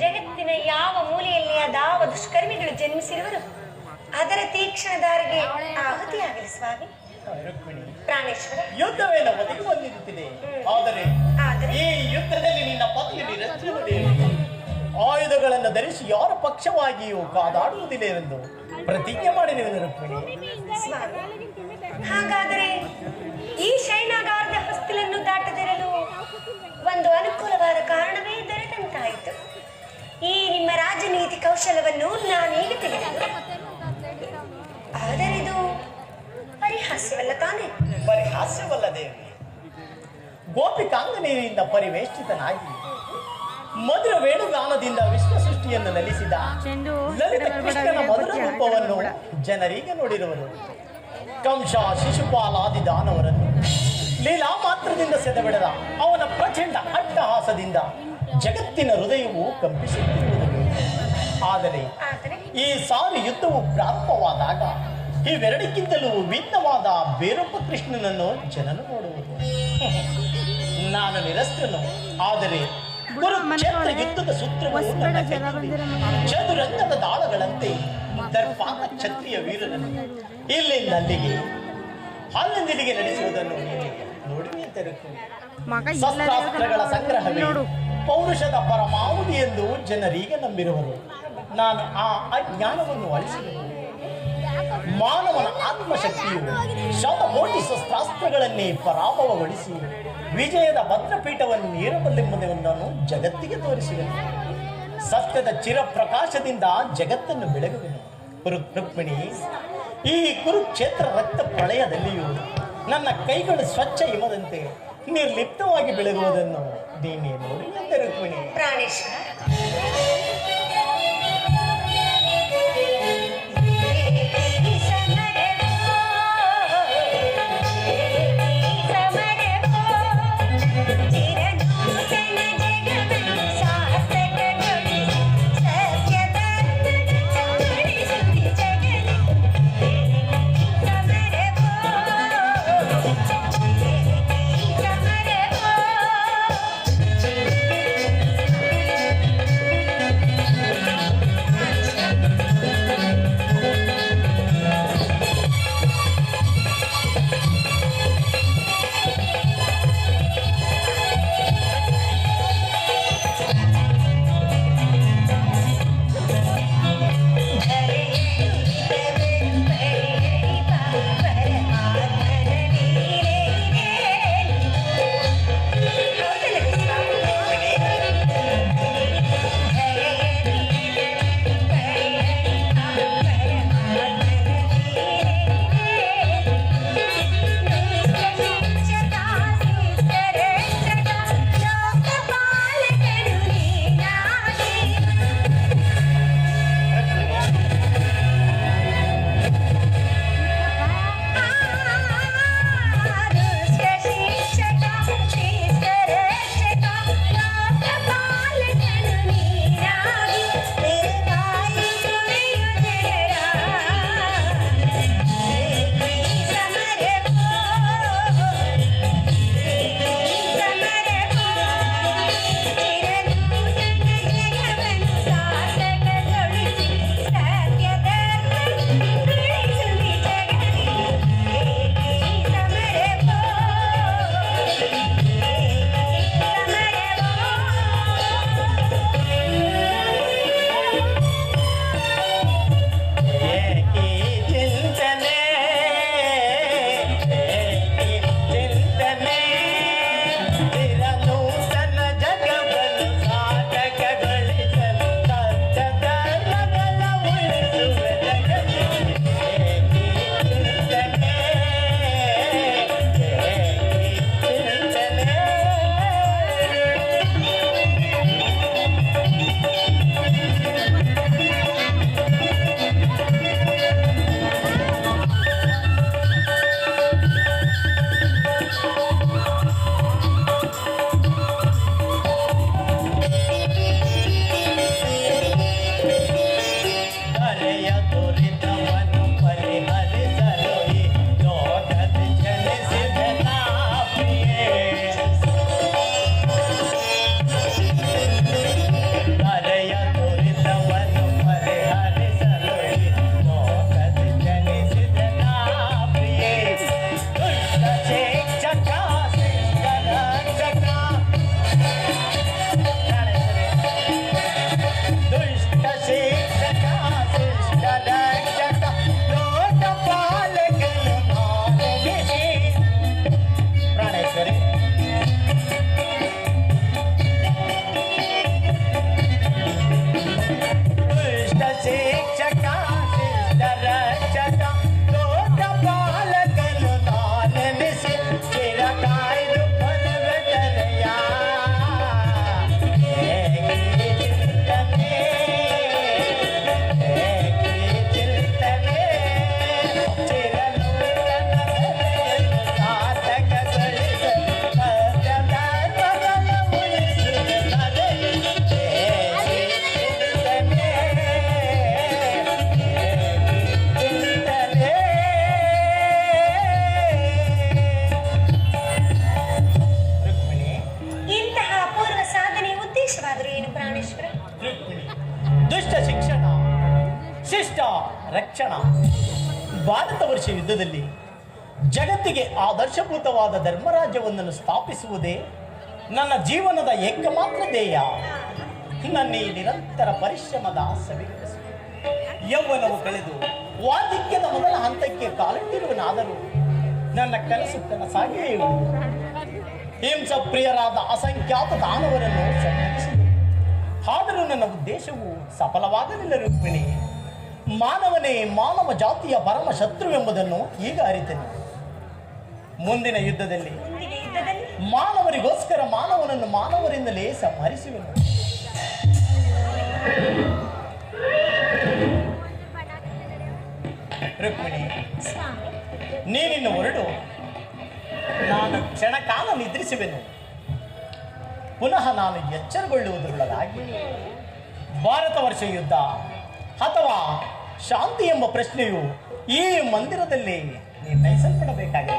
ಜಗತ್ತಿನ ಯಾವ ಮೂಲೆಯಲ್ಲಿ ಅದಾವ ದುಷ್ಕರ್ಮಿಗಳು ಜನ್ಮಿಸಿರುವರು? ಅದರ ತೀಕ್ಷ್ಣ ದಾರಿಗೆ ಆಹುತಿಯಾಗಲಿ ಸ್ವಾಮಿ. ಪ್ರಾಣೇಶ್ವರ. ಯುದ್ಧವೇನ ಒದಗಿ ಬಂದಿರುತ್ತಿದೆ. ಆದರೆ ಈ ಯುದ್ಧದಲ್ಲಿ ನಿನ್ನ ಪತ್ನಿ ಆಯುಧಗಳನ್ನು ಧರಿಸಿ ಯಾರ ಪಕ್ಷವಾಗಿಯೂ ಕಾದಾಡುವುದಿಲ್ಲ ಎಂದು ಪ್ರತಿಜ್ಞೆ ಮಾಡಿರುವುದು ರುಕ್ಮಿಣಿ. ಹಾಗಾದರೆ ಈ ಶೈನಾಗಾರದ ಹಸ್ತಿಲನ್ನು ದಾಟದಿರಲು ಒಂದು ಅನುಕೂಲವಾದ ಕಾರಣವೇ ದೊರೆತಂತಾಯಿತು. ಈ ನಿಮ್ಮ ರಾಜನೀತಿ ಕೌಶಲವನ್ನು ನಾನು ಹೇಳುತ್ತೇನೆ ಆದರೆ ಇದು ಪರಿಹಾಸ್ಯವಲ್ಲ ತಾನೇ? ಪರಿಹಾಸ್ಯವಲ್ಲ ದೇವಿ ಗೋಪಿಕಾಂಗನೆಯರಿಂದ ಪರಿವೇಷ್ಟಿತನಾಗಿ ಮಧುರ ವೇಣುಗಾನದಿಂದ ವಿಶ್ವ ಸೃಷ್ಟಿಯನ್ನು ನಲಿಸಿದ ಲಲಿತ ಕೃಷ್ಣನ ಮಧುರ ರೂಪವನ್ನು. ಜನರಿಗೆ ನೋಡಿರುವರು. ಕಂಶ ಶಿಶುಪಾಲಾದಿ ದಾನವರನ್ನು ಲೀಲಾ ಮಾತ್ರದಿಂದ ಸೆದೆಬಿಡದ ಅವನ ಪ್ರಚಂಡ ಅಟ್ಟಹಾಸದಿಂದ ಜಗತ್ತಿನ ಹೃದಯವು ಕಂಪಿಸುತ್ತಿರುವುದು. ಆದರೆ ಈ ಸಾರಿ ಯುದ್ಧವು ಪ್ರಾರಂಭವಾದಾಗ ಇವೆರಡಕ್ಕಿಂತಲೂ ಭಿನ್ನವಾದ ಬೇರೊಬ್ಬ ಕೃಷ್ಣನನ್ನು ಜನನು ನೋಡುವುದು ನಾನು ನಿರಸ್ತನು ಆದರೆ ಯುದ್ಧದ ಸೂತ್ರವು. ಚದುರಂಗದ ದಾಳಗಳಂತೆ ದರ್ಪಾಂಗ ಕ್ಷತ್ರಿಯ ವೀರನನ್ನು ಇಲ್ಲಿಂದ ಅಲ್ಲಿಗೆ ಅಲ್ಲಿಂದಿಲ್ಲಿಗೆ ನಡೆಸುವುದನ್ನು ನೋಡಿ ಶಸ್ತ್ರಾಸ್ತ್ರಗಳ ಸಂಗ್ರಹವೇ. ಪೌರುಷದ ಪರಮಾವಧಿ ಎಂದು ಜನರಿಗೆ ನಂಬಿರುವರು. ನಾನು ಆ ಅಜ್ಞಾನವನ್ನು ಅಳಿಸಬೇಕು ಮಾನವನ ಆತ್ಮಶಕ್ತಿಯು ಶತಕೋಟಿ ಶಸ್ತ್ರಾಸ್ತ್ರಗಳನ್ನೇ ಪರಾಭವಗೊಳಿಸಿ ವಿಜಯದ ಭದ್ರಪೀಠವನ್ನು ಏರಬಲ್ಲೆಂಬುದನ್ನು ಜಗತ್ತಿಗೆ ತೋರಿಸಿದನು. ಸತ್ಯದ ಚಿರಪ್ರಕಾಶದಿಂದ ಜಗತ್ತನ್ನು ಬೆಳಗುವೆನು. ರುಕ್ಮಿಣಿ ಈ ಕುರುಕ್ಷೇತ್ರ ರಕ್ತ ಪ್ರಳಯದಲ್ಲಿಯೂ ನನ್ನ ಕೈಗಳು ಸ್ವಚ್ಛ ಹಿಮದಂತೆ ನಿರ್ಲಿಪ್ತವಾಗಿ ಬೆಳಗುವುದನ್ನು ನೀನೇ ನೋಡಿ ರುಕ್ಮಿಣಿ ಪ್ರಾಣೇಶ್ವರ. ರಕ್ಷಣ. ಭಾರತ ವರ್ಷ ಯುದ್ಧದಲ್ಲಿ ಜಗತ್ತಿಗೆ ಆದರ್ಶಭೂತವಾದ ಧರ್ಮರಾಜ್ಯವೊಂದನ್ನು ಸ್ಥಾಪಿಸುವುದೇ ನನ್ನ ಜೀವನದ ಏಕಮಾತ್ರ ಧ್ಯೇಯ. ನನ್ನ ಈ ನಿರಂತರ ಪರಿಶ್ರಮದ ಸವಿಗಳಿಸು ಯೌವನವು ಕಳೆದು ವಾದಿಕ್ಯದ ಮೊದಲ ಹಂತಕ್ಕೆ ಕಾಲಿಟ್ಟಿರುವನಾದರೂ ನನ್ನ ಕನಸು ಕನಸಾಗಿಯೇ ಹಿಂಸ ಪ್ರಿಯರಾದ ಅಸಂಖ್ಯಾತ ದಾನವರನ್ನು ಆದರೂ ನನ್ನ ಉದ್ದೇಶವು ಸಫಲವಾಗಲಿಲ್ಲ ರುಕ್ಮಿಣಿ ಮಾನವನೇ ಮಾನವ ಜಾತಿಯ ಪರಮ ಶತ್ರುವೆಂಬುದನ್ನು ಈಗ ಅರಿತೇನೆ. ಮುಂದಿನ ಯುದ್ಧದಲ್ಲಿ ಮಾನವರಿಗೋಸ್ಕರ ಮಾನವನನ್ನು ಮಾನವರಿಂದಲೇ ಸಂಹರಿಸುವೆನು. ರುಕ್ಮಿಣಿ ನೀನಿನ್ನು ಹೊರಡು. ನಾನು ಕ್ಷಣಕಾಲ ನಿದ್ರಿಸುವೆನು. ಪುನಃ ನಾನು ಎಚ್ಚರಗೊಳ್ಳುವುದರೊಳಗಾಗಿ ಭಾರತ ವರ್ಷ ಯುದ್ಧ ಅಥವಾ ಶಾಂತಿ ಎಂಬ ಪ್ರಶ್ನೆಯು ಈ ಮಂದಿರದಲ್ಲಿ ನಿರ್ಣಯಿಸಲ್ಪಡಬೇಕಾಗಿದೆ.